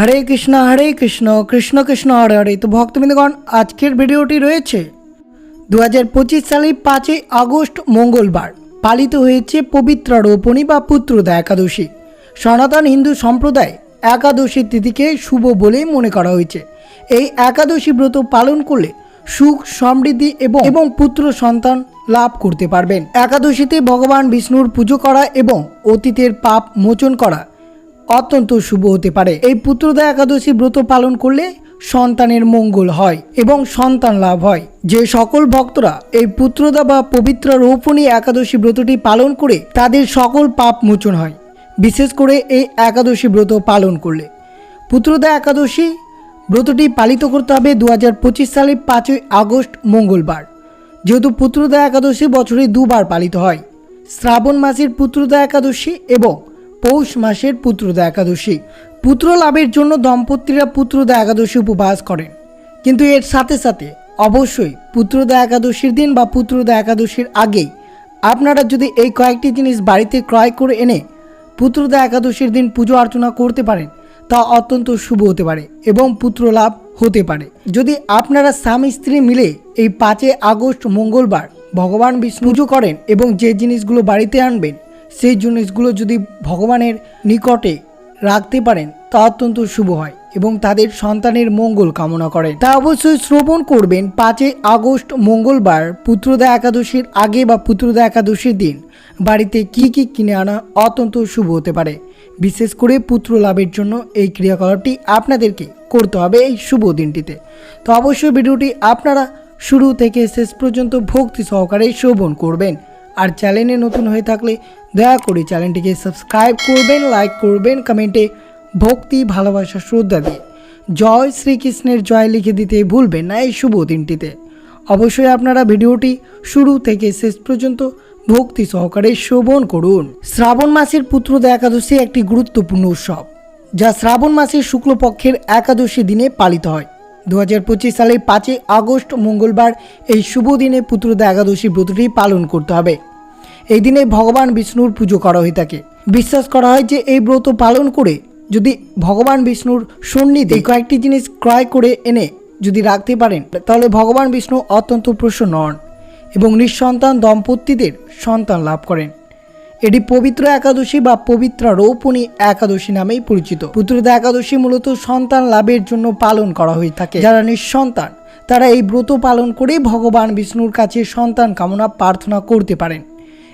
হরে কৃষ্ণ হরে কৃষ্ণ কৃষ্ণ কৃষ্ণ, হরে হরে। তো ভক্তবৃন্দগণ, আজকের ভিডিওটি রয়েছে দু হাজার পঁচিশ সালের পাঁচই আগস্ট মঙ্গলবার। পালিত হয়েছে পবিত্র রোপণী বা পুত্রদা একাদশী। সনাতন হিন্দু সম্প্রদায় একাদশী তিথিকে শুভ বলেই মনে করা হয়েছে। এই একাদশী ব্রত পালন করলে সুখ, সমৃদ্ধি এবং এবং পুত্র সন্তান লাভ করতে পারবেন। একাদশীতে ভগবান বিষ্ণুর পুজো করা এবং অতীতের পাপ মোচন করা অত্যন্ত শুভ হতে পারে। এই পুত্রদা একাদশী ব্রত পালন করলে সন্তানের মঙ্গল হয় এবং সন্তান লাভ হয়। যে সকল ভক্তরা এই পুত্রদা বা পবিত্র রৌপণী একাদশী ব্রতটি পালন করে তাদের সকল পাপ মোচন হয়। বিশেষ করে এই একাদশী ব্রত পালন করলে। পুত্রদা একাদশী ব্রতটি পালিত করতে হবে দু হাজার পঁচিশ সালের পাঁচই আগস্ট, মঙ্গলবার। যেহেতু পুত্রদা একাদশী বছরে দুবার পালিত হয়। শ্রাবণ মাসের পুত্রদা একাদশী এবং পৌষ মাসের পুত্রদা একাদশী। পুত্র লাভের জন্য দম্পতিরা পুত্রদা একাদশী উপবাস করেন। কিন্তু এর সাথে সাথে অবশ্যই পুত্রদা একাদশীর দিন বা পুত্রদা একাদশীর আগেই আপনারা যদি এই কয়েকটি জিনিস বাড়িতে ক্রয় করে এনে পুত্রদা একাদশীর দিন পুজো অর্চনা করতে পারেন, তা অত্যন্ত শুভ হতে পারে এবং পুত্র লাভ হতে পারে। যদি আপনারা স্বামী স্ত্রী মিলে এই পাঁচই আগস্ট মঙ্গলবার ভগবান বিষ্ণু পুজো করেন এবং যে জিনিসগুলো বাড়িতে আনবেন সেই জিনিসগুলো যদি ভগবানের নিকটে রাখতে পারেন, তা অত্যন্ত শুভ হয় এবং তাদের সন্তানের মঙ্গল কামনা করেন। তা অবশ্যই শ্রবণ করবেন পাঁচই আগস্ট, মঙ্গলবার, পুত্রদা একাদশীর আগে বা পুত্রদা একাদশীর দিন। বাড়িতে কি কি কিনে আনা অত্যন্ত শুভ হতে পারে। বিশেষ করে পুত্র লাভের জন্য এই ক্রিয়াকলাপটি আপনাদেরকে করতে হবে এই শুভ দিনটিতে। তো অবশ্যই ভিডিওটি আপনারা শুরু থেকে শেষ পর্যন্ত ভক্তি সহকারে শ্রবণ করবেন। আর চ্যানেলে নতুন হয়ে থাকলে দয়া করে চ্যানেলটিকে সাবস্ক্রাইব করবেন লাইক করবেন কমেন্টে ভক্তি, ভালোবাসা, শ্রদ্ধা দিয়ে জয় শ্রীকৃষ্ণের জয় লিখে দিতে ভুলবেন না এই শুভ দিনটিতে। অবশ্যই আপনারা ভিডিওটি শুরু থেকে শেষ পর্যন্ত ভক্তি সহকারে শ্রবণ করুন। শ্রাবণ মাসের পুত্রদা একাদশী একটি গুরুত্বপূর্ণ উৎসব, যা শ্রাবণ মাসের শুক্লপক্ষের একাদশী দিনে পালিত হয়। দু সালের পাঁচই আগস্ট মঙ্গলবার এই শুভ দিনে পুত্রদা একাদশী ব্রতটি পালন করতে হবে। এই দিনে ভগবান বিষ্ণুর পুজো করা হয়ে থাকে। বিশ্বাস করা হয় যে এই ব্রত পালন করে যদি ভগবান বিষ্ণুর সন্নিধি কয়েকটি জিনিস ক্রয় করে এনে যদি রাখতে পারেন, তাহলে ভগবান বিষ্ণু অত্যন্ত প্রসন্ন হন এবং নিঃসন্তান দম্পতিদের সন্তান লাভ করেন। এটি পবিত্র একাদশী বা পবিত্র রৌপণী একাদশী নামেই পরিচিত। পুত্রদা একাদশী মূলত সন্তান লাভের জন্য পালন করা হয়ে থাকে। যারা নিঃসন্তান, তারা এই ব্রত পালন করে ভগবান বিষ্ণুর কাছে সন্তান কামনা প্রার্থনা করতে পারেন।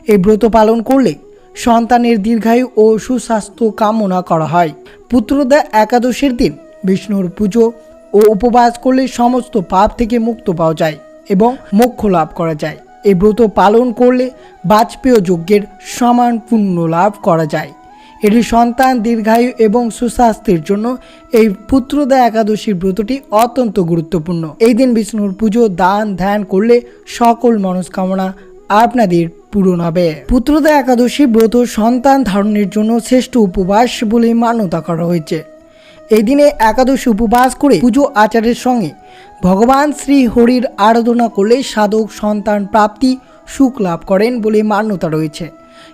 এই ব্রত পালন করলে সন্তানের দীর্ঘায়ু ও সুস্বাস্থ্য কামনা করা হয়। পুত্রদা একাদশীর দিন বিষ্ণুর পুজো ও উপবাস করলে সমস্ত পাপ থেকে মুক্ত পাওয়া যায় এবং মোক্ষ লাভ করা যায়। এই ব্রত পালন করলে বাজপেয় যজ্ঞের সমান পুণ্য লাভ করা যায়। এটি সন্তান দীর্ঘায়ু এবং সুস্বাস্থ্যের জন্য এই পুত্রদা একাদশীর ব্রতটি অত্যন্ত গুরুত্বপূর্ণ। এই দিন বিষ্ণুর পুজো, দান, ধ্যান করলে সকল মনস্কামনা আপনাদের পূরণ হবে। পুত্রদা একাদশী ব্রত সন্তান ধারণের জন্য শ্রেষ্ঠ উপবাস বলে মান্যতা করা হয়েছে। এই দিনে একাদশী উপবাস করে পুজো আচারের সঙ্গে ভগবান শ্রী হরির আরাধনা করলে সাধক সন্তান প্রাপ্তি, সুখ লাভ করেন বলে মান্যতা রয়েছে।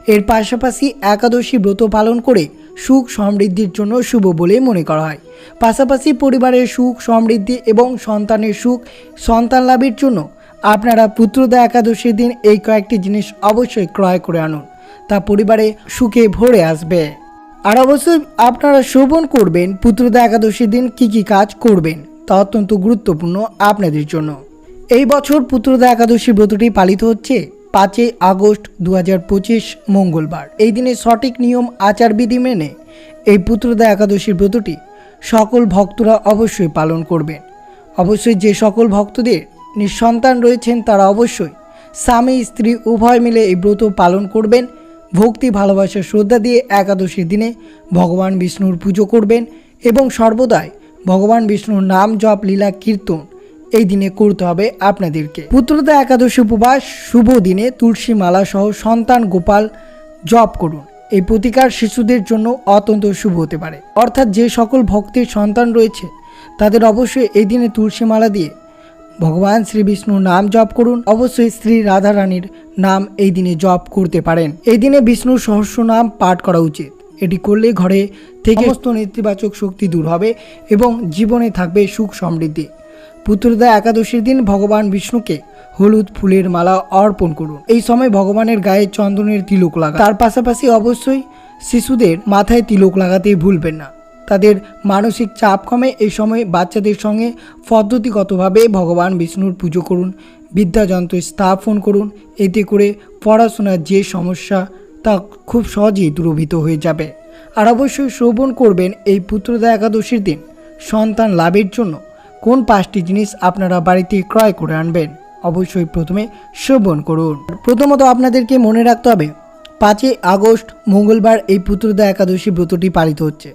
এর পাশাপাশি একাদশী ব্রত পালন করে সুখ সমৃদ্ধির জন্য শুভ বলে মনে করা হয়। পাশাপাশি পরিবারের সুখ সমৃদ্ধি এবং সন্তানের সুখ, সন্তান লাভের জন্য আপনারা পুত্রদা একাদশীর দিন এই কয়েকটি জিনিস অবশ্যই ক্রয় করে আনুন। তা পরিবারে সুখে ভরে আসবে। আর অবশ্যই আপনারা শ্রবণ করবেন পুত্রদা একাদশীর দিন কি কি কাজ করবেন তা অত্যন্ত গুরুত্বপূর্ণ আপনাদের জন্য। এই বছর পুত্রদা একাদশী ব্রতটি পালিত হচ্ছে পাঁচই আগস্ট দু হাজার পঁচিশ মঙ্গলবার। এই দিনে সঠিক নিয়ম আচারবিধি মেনে এই পুত্রদা একাদশীর ব্রতটি সকল ভক্তরা অবশ্যই পালন করবেন। অবশ্যই যে সকল ভক্তদের নিঃসন্তান রয়েছেন তারা অবশ্যই স্বামী, স্ত্রী উভয় মিলে এই ব্রত পালন করবেন। ভক্তি, ভালোবাসা, শ্রদ্ধা দিয়ে একাদশীর দিনে ভগবান বিষ্ণুর পুজো করবেন এবং সর্বদাই ভগবান বিষ্ণুর নাম জপ, লীলা, কীর্তন এই দিনে করতে হবে আপনাদেরকে। পুত্রদা একাদশী উপবাস, শুভ দিনে তুলসী মালা সহ সন্তান গোপাল জপ করুন। এই প্রতিকার শিশুদের জন্য অত্যন্ত শুভ হতে পারে। অর্থাৎ যে সকল ভক্তের সন্তান রয়েছে, তাদের অবশ্যই এই দিনে তুলসী মালা দিয়ে ভগবান শ্রী বিষ্ণুর নাম জপ করুন। অবশ্যই শ্রী রাধা রানীর নাম এই দিনে জপ করতে পারেন। এই দিনে বিষ্ণুর সহস্র নাম পাঠ করা উচিত। এটি করলে ঘরে থেকে সমস্ত নেতিবাচক শক্তি দূর হবে এবং জীবনে থাকবে সুখ সমৃদ্ধি। পুত্রদা একাদশীর দিন ভগবান বিষ্ণুকে হলুদ ফুলের মালা অর্পণ করুন। এই সময় ভগবানের গায়ে চন্দনের তিলক লাগা তার পাশাপাশি অবশ্যই শিশুদের মাথায় তিলক লাগাতে ভুলবেন না। তাদের মানসিক চাপ কমে। এই সময় বাচ্চাদের সঙ্গে পদ্ধতিগতভাবে ভগবান বিষ্ণুর পুজো করুন। বিদ্যাযন্ত্র স্থাপন করুন। এতে করে পড়াশোনার যে সমস্যা, তা খুব সহজেই দূরভূত হয়ে যাবে। আর অবশ্যই শ্রবণ করবেন এই পুত্রদা একাদশীর দিন। সন্তান লাভের জন্য কোন পাঁচটি জিনিস আপনারা বাড়িতে ক্রয় করে আনবেন, অবশ্যই প্রথমে শ্রবণ করুন। প্রথমত আপনাদেরকে মনে রাখতে হবে, পাঁচই আগস্ট মঙ্গলবার এই পুত্রদা একাদশী ব্রতটি পালিত হচ্ছে।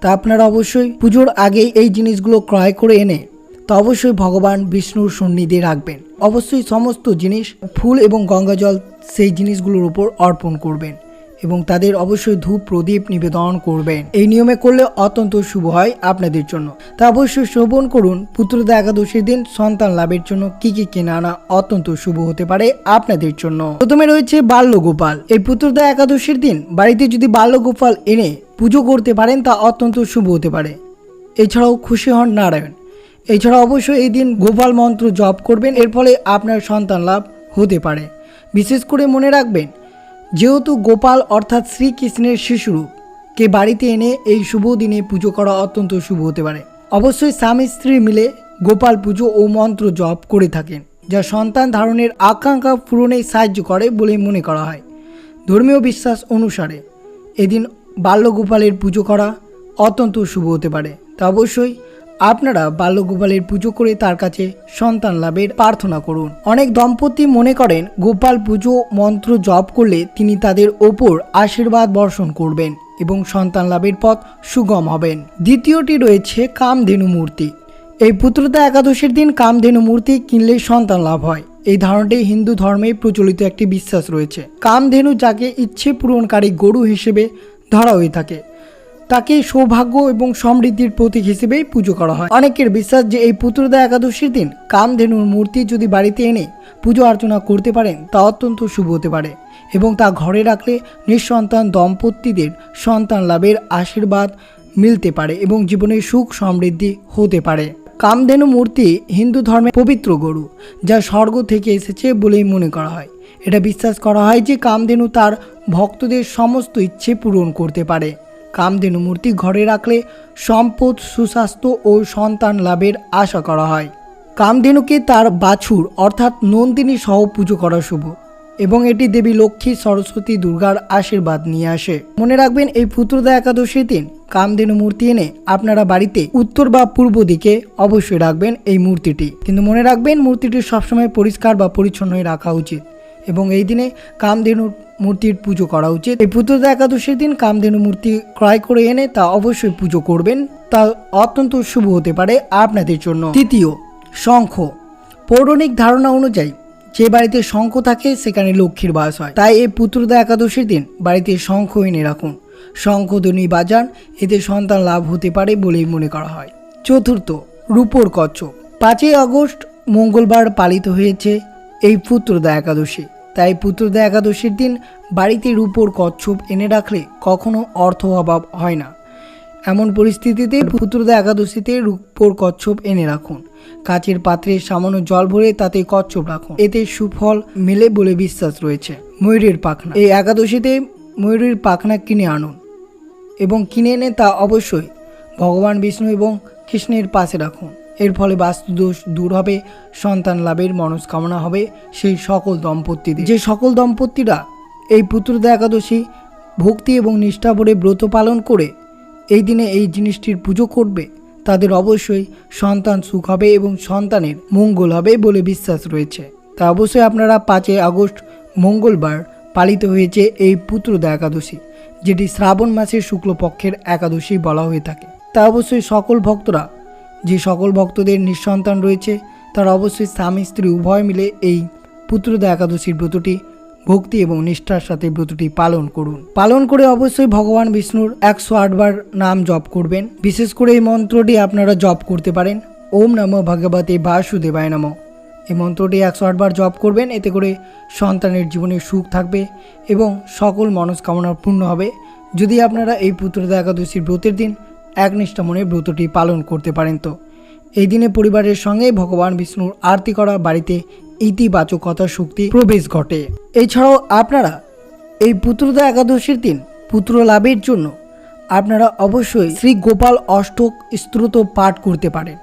তা আপনারা অবশ্যই পুজোর আগেই এই জিনিসগুলো ক্রয় করে এনে তা অবশ্যই ভগবান বিষ্ণুর সন্নিধি রাখবেন। অবশ্যই সমস্ত জিনিস, ফুল এবং গঙ্গাজল সেই জিনিসগুলোর উপর অর্পণ করবেন। এবং তাদের অবশ্যই ধূপ প্রদীপ নিবেদন করবেন। এই নিয়মে করলে অত্যন্ত শুভ হয় আপনাদের জন্য। তা অবশ্যই শ্রবণ করুন, পুত্রদা একাদশীর দিন সন্তান লাভের জন্য কি কি কেনা আনা অত্যন্ত শুভ হতে পারে আপনাদের জন্য। প্রথমে রয়েছে বাল্যগোপাল। এই পুত্রদা একাদশীর দিন বাড়িতে যদি বাল্যগোপাল এনে পুজো করতে পারেন, তা অত্যন্ত শুভ হতে পারে। এছাড়াও খুশি হন নারায়ণ। এছাড়া অবশ্যই এই দিন গোপাল মন্ত্র জপ করবেন, এর ফলে আপনার সন্তান লাভ হতে পারে। বিশেষ করে মনে রাখবেন যেহেতু গোপাল অর্থাৎ শ্রীকৃষ্ণের শিশুরূপ কে বাড়িতে এনে এই শুভ দিনে পুজো করা অত্যন্ত শুভ হতে পারে। অবশ্যই স্বামী স্ত্রী মিলে গোপাল পুজো ও মন্ত্র জপ করে থাকেন, যা সন্তান ধারণের আকাঙ্ক্ষা পূরণে সাহায্য করে বলে মনে করা হয়। ধর্মীয় বিশ্বাস অনুসারে এদিন বাল্যগোপালের পুজো করা অত্যন্ত শুভ হতে পারে। তা অবশ্যই আপনারা বাল্যগোপালের পুজো করে তার কাছে সন্তান লাভের প্রার্থনা করুন। অনেক দম্পতি মনে করেন, গোপাল পুজো মন্ত্র জপ করলে তিনি তাদের ওপর আশীর্বাদ বর্ষণ করবেন এবং সন্তান লাভের পথ সুগম হবেন। দ্বিতীয়টি রয়েছে কামধেনু মূর্তি। এই পুত্রতা একাদশীর দিন কামধেনু মূর্তি কিনলে সন্তান লাভ হয়। এই ধারণাটি হিন্দু ধর্মে প্রচলিত একটি বিশ্বাস রয়েছে। কামধেনু যাকে ইচ্ছে পূরণকারী গরু হিসেবে ধরা হয়ে থাকে। তাকে সৌভাগ্য এবং সমৃদ্ধির প্রতীক হিসেবেই পুজো করা হয়। অনেকের বিশ্বাস যে এই পুত্রদা একাদশীর দিন কামধেনুর মূর্তি যদি বাড়িতে এনে পুজো অর্চনা করতে পারেন, তা অত্যন্ত শুভ হতে পারে এবং তা ঘরে রাখলে নিঃসন্তান দম্পতিদের সন্তান লাভের আশীর্বাদ মিলতে পারে এবং জীবনে সুখ সমৃদ্ধি হতে পারে। কামধেনু মূর্তি হিন্দু ধর্মে পবিত্র গরু, যা স্বর্গ থেকে এসেছে বলেই মনে করা হয়। এটা বিশ্বাস করা হয় যে কামধেনু তার ভক্তদের সমস্ত ইচ্ছে পূরণ করতে পারে। কামধেনু মূর্তি ঘরে রাখলে সম্পদ, সুস্বাস্থ্য ও সন্তান লাভের আশা করা হয়। কামধেনুকে তার বাছুর, অর্থাৎ নন্দিনী সহ পুজো করা শুভ এবং এটি দেবী লক্ষ্মী, সরস্বতী দুর্গার আশীর্বাদ নিয়ে আসে। মনে রাখবেন, এই পুত্রদা একাদশীর দিন কামধেনু মূর্তি এনে আপনারা বাড়িতে উত্তর বা পূর্ব দিকে অবশ্যই রাখবেন এই মূর্তিটি। কিন্তু মনে রাখবেন, মূর্তিটি সবসময় পরিষ্কার বা পরিচ্ছন্ন হয়ে রাখা উচিত এবং এই দিনে কামধেনুর মূর্তির পুজো করা উচিত। এই পুত্রদা একাদশীর দিন কামধেনু মূর্তি ক্রয় করে এনে তা অবশ্যই পুজো করবেন। তা অত্যন্ত শুভ হতে পারে আপনাদের জন্য। তৃতীয়, শঙ্খ। পৌরাণিক ধারণা অনুযায়ী যে বাড়িতে শঙ্খ থাকে, সেখানে লক্ষ্মীর বাস হয়। তাই এই পুত্রদা একাদশীর দিন বাড়িতে শঙ্খ এনে রাখুন। শঙ্খধ্বনি বাজান, এতে সন্তান লাভ হতে পারে বলেই মনে করা হয়। চতুর্থ, রূপোর কচ্ছপ পাঁচই আগস্ট মঙ্গলবার পালিত হয়েছে এই পুত্রদা একাদশী। তাই পুত্রদা একাদশীর দিন বাড়িতে রূপোর কচ্ছপ এনে রাখলে কখনো অর্থ অভাব হয় না। এমন পরিস্থিতিতে পুত্রদা একাদশীতে রূপোর কচ্ছপ এনে রাখুন। কাচের পাত্রে সামান্য জল ভরে তাতে কচ্ছপ রাখুন। এতে সুফল মেলে বলে বিশ্বাস রয়েছে। ময়ূরের পাখনা। এই একাদশীতে ময়ূরের পাখনা কিনে আনুন এবং কিনে এনে তা অবশ্যই ভগবান বিষ্ণু এবং কৃষ্ণের পাশে রাখুন। এর ফলে বাস্তুদোষ দূর হবে, সন্তান লাভের মনস্কামনা হবে সেই সকল দম্পতিদের। যে সকল দম্পতিরা এই পুত্রদা একাদশী ভক্তি এবং নিষ্ঠা ভরে ব্রত পালন করে এই দিনে এই জিনিসটির পুজো করবে, তাদের অবশ্যই সন্তান সুখ হবে এবং সন্তানের মঙ্গল হবে বলে বিশ্বাস রয়েছে। তা অবশ্যই আপনারা পাঁচই আগস্ট মঙ্গলবার পালিত হয়েছে এই পুত্রদা একাদশী, যেটি শ্রাবণ মাসের শুক্লপক্ষের একাদশী বলা হয়ে থাকে। তা অবশ্যই সকল ভক্তরা যে সকল ভক্তদের নিঃসন্তান রয়েছে, তারা অবশ্যই স্বামী, স্ত্রী, উভয় মিলে এই পুত্রদা একাদশীর ব্রতটি, ভক্তি এবং নিষ্ঠার সাথে ব্রতটি পালন করুন। পালন করে অবশ্যই ভগবান বিষ্ণুর একশো আটবার নাম জপ করবেন। বিশেষ করে এই মন্ত্রটি আপনারা জপ করতে পারেন। ওম নমঃ ভগবতে বাসুদেবায় নমঃ। এই মন্ত্রটি একশো আটবার জপ করবেন, এতে করে সন্তানের জীবনে সুখ থাকবে এবং সকল মনস্কামনা পূর্ণ হবে। যদি আপনারা এই পুত্রদা একাদশীর ব্রতের দিন একনিষ্ঠ মনে ব্রতটি পালন করতে পারেন তো। এই দিনে পরিবারের সঙ্গে ভগবান বিষ্ণুর আরতি করা বাড়িতে ইতিবাচকতা শক্তি প্রবেশ ঘটে। এছাড়াও আপনারা এই পুত্রদা একাদশীর দিন পুত্র লাভের জন্য আপনারা অবশ্যই শ্রী গোপাল অষ্টক স্তোত্র পাঠ করতে পারেন।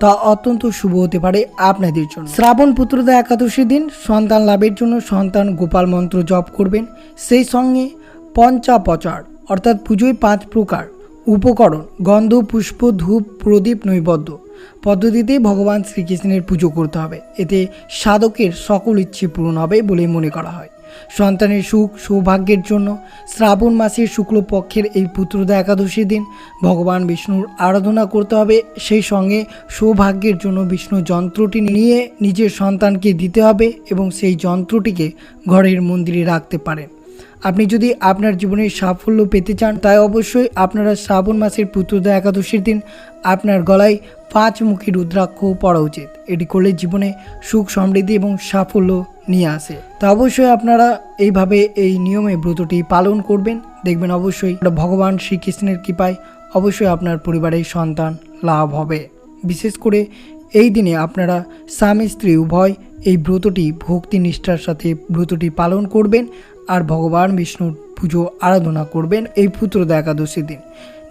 তা অত্যন্ত শুভ হতে পারে আপনাদের জন্য। শ্রাবণ পুত্রদা একাদশীর দিন সন্তান লাভের জন্য সন্তান গোপাল মন্ত্র জপ করবেন। সেই সঙ্গে পঞ্চাপচার অর্থাৎ পুজোয় পাঁচ প্রকার উপকরণ, গন্ধ, পুষ্প, ধূপ, প্রদীপ নৈবদ্য পদ্ধতিতে ভগবান শ্রীকৃষ্ণের পুজো করতে হবে। এতে সাধকের সকল ইচ্ছে পূরণ হবে বলে মনে করা হয়। সন্তানের সুখ, সৌভাগ্যের জন্য শ্রাবণ মাসের শুক্লপক্ষের এই পুত্রদা একাদশীর দিন ভগবান বিষ্ণুর আরাধনা করতে হবে। সেই সঙ্গে সৌভাগ্যের জন্য বিষ্ণু যন্ত্রটি নিয়ে নিজের সন্তানকে দিতে হবে এবং সেই যন্ত্রটিকে ঘরের মন্দিরে রাখতে পারেন। আপনি যদি আপনার জীবনে সাফল্য পেতে চান, তাই অবশ্যই আপনারা শ্রাবণ মাসের পুত্রদা একাদশীর দিন আপনার গলায় পাঁচ মুখী রুদ্রাক্ষ পড়া উচিত। এটি করলে জীবনে সুখ সমৃদ্ধি এবং সাফল্য নিয়ে আসে। তা অবশ্যই আপনারা এইভাবে এই নিয়মে ব্রতটি পালন করবেন। দেখবেন অবশ্যই ভগবান শ্রীকৃষ্ণের কৃপায় অবশ্যই আপনার পরিবারের সন্তান লাভ হবে। বিশেষ করে এই দিনে আপনারা স্বামী, স্ত্রী, উভয় এই ব্রতটি ভক্তি নিষ্ঠার সাথে ব্রতটি পালন করবেন। আর ভগবান বিষ্ণুর পুজো আরাধনা করবেন এই পুত্রদা একাদশীর দিন।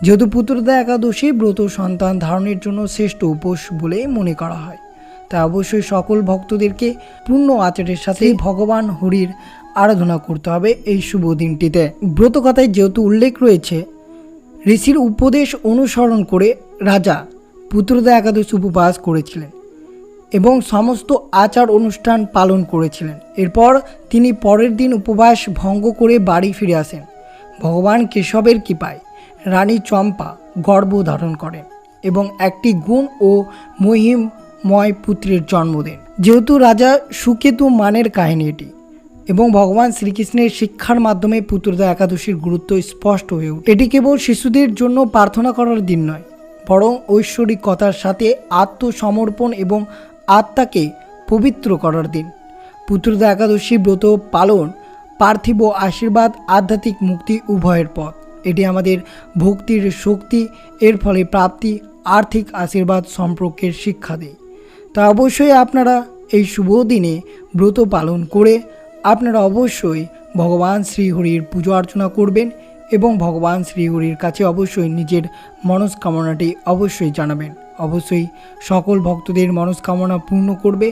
যেহেতু পুত্রদা একাদশী ব্রত সন্তান ধারণের জন্য শ্রেষ্ঠ উপোস বলে মনে করা হয়। তা অবশ্যই সকল ভক্তদেরকে পূর্ণ আচারের সাথে ভগবান হরির আরাধনা করতে হবে এই শুভ দিনটিতে। ব্রতকথায় যেহেতু উল্লেখ রয়েছে ঋষির উপদেশ অনুসরণ করে রাজা পুত্রদা একাদশী উপবাস করেছিলেন। এবং সমস্ত আচার অনুষ্ঠান পালন করেছিলেন। এরপর তিনি পরের দিন উপবাস ভঙ্গ করে বাড়ি ফিরে আসেন। ভগবান কেশবের কৃপায় রানী চম্পা গর্ভ ধারণ করেন এবং একটি গুণ ও মহিমময় পুত্রের জন্ম দেন। যেহেতু রাজা সুকেতু মানের কাহিনী এটি এবং ভগবান শ্রীকৃষ্ণের শিক্ষার মাধ্যমে পুত্রদা একাদশীর গুরুত্ব স্পষ্ট হয়ে ওঠে এটি কেবল শিশুদের জন্য প্রার্থনা করার দিন নয়, বরং ঐশ্বরিকতার সাথে আত্মসমর্পণ এবং আত্মাকে পবিত্র করার দিন। পুত্রদা একাদশী ব্রত পালন, পার্থিব আশীর্বাদ, আধ্যাত্মিক মুক্তি উভয়ের পথ। এটি আমাদের ভক্তির শক্তি, এর ফলে প্রাপ্তি, আর্থিক আশীর্বাদ সম্পর্কের শিক্ষা দেয়। তা অবশ্যই আপনারা এই শুভ দিনে ব্রত পালন করে আপনারা অবশ্যই ভগবান শ্রীহরির পুজো অর্চনা করবেন এবং ভগবান শ্রীহরির কাছে অবশ্যই নিজের মনস্কামনাটি অবশ্যই জানাবেন। অবশ্যই সকল ভক্তদের মনস্কামনা পূর্ণ করবে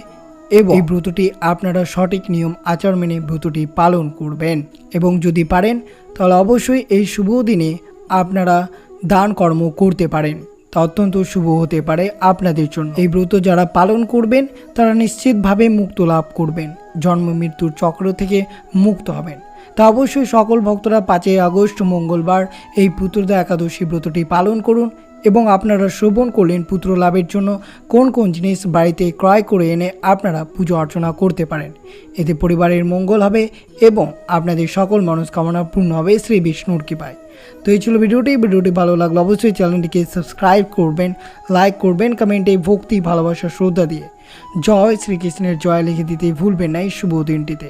এবং এই ব্রতটি আপনারা সঠিক নিয়ম আচার মেনে ব্রতটি পালন করবেন। এবং যদি পারেন, তাহলে অবশ্যই এই শুভ দিনে আপনারা দান কর্ম করতে পারেন। তা অত্যন্ত শুভ হতে পারে আপনাদের জন্য। এই ব্রত যারা পালন করবেন, তারা নিশ্চিতভাবে মুক্ত লাভ করবেন। জন্ম মৃত্যুর চক্র থেকে মুক্ত হবেন। তা অবশ্যই সকল ভক্তরা পাঁচই আগস্ট, মঙ্গলবার এই পুত্রদা একাদশী ব্রতটি পালন করুন এবং আপনারা শ্রবণ করলেন পুত্র লাভের জন্য কোন কোন জিনিস বাড়িতে ক্রয় করে এনে আপনারা পুজো অর্চনা করতে পারেন। এতে পরিবারের মঙ্গল হবে এবং আপনাদের সকল মনস্কামনা পূর্ণ হবে শ্রী বিষ্ণুর কৃপায়। তো এই ছিল ভিডিওটি। ভিডিওটি ভালো লাগল অবশ্যই চ্যানেলটিকে সাবস্ক্রাইব করবেন, লাইক করবেন, কমেন্টে ভক্তি, ভালোবাসা, শ্রদ্ধা দিয়ে। জয় শ্রীকৃষ্ণের জয় লিখে দিতে ভুলবেন না এই শুভ দিনটিতে।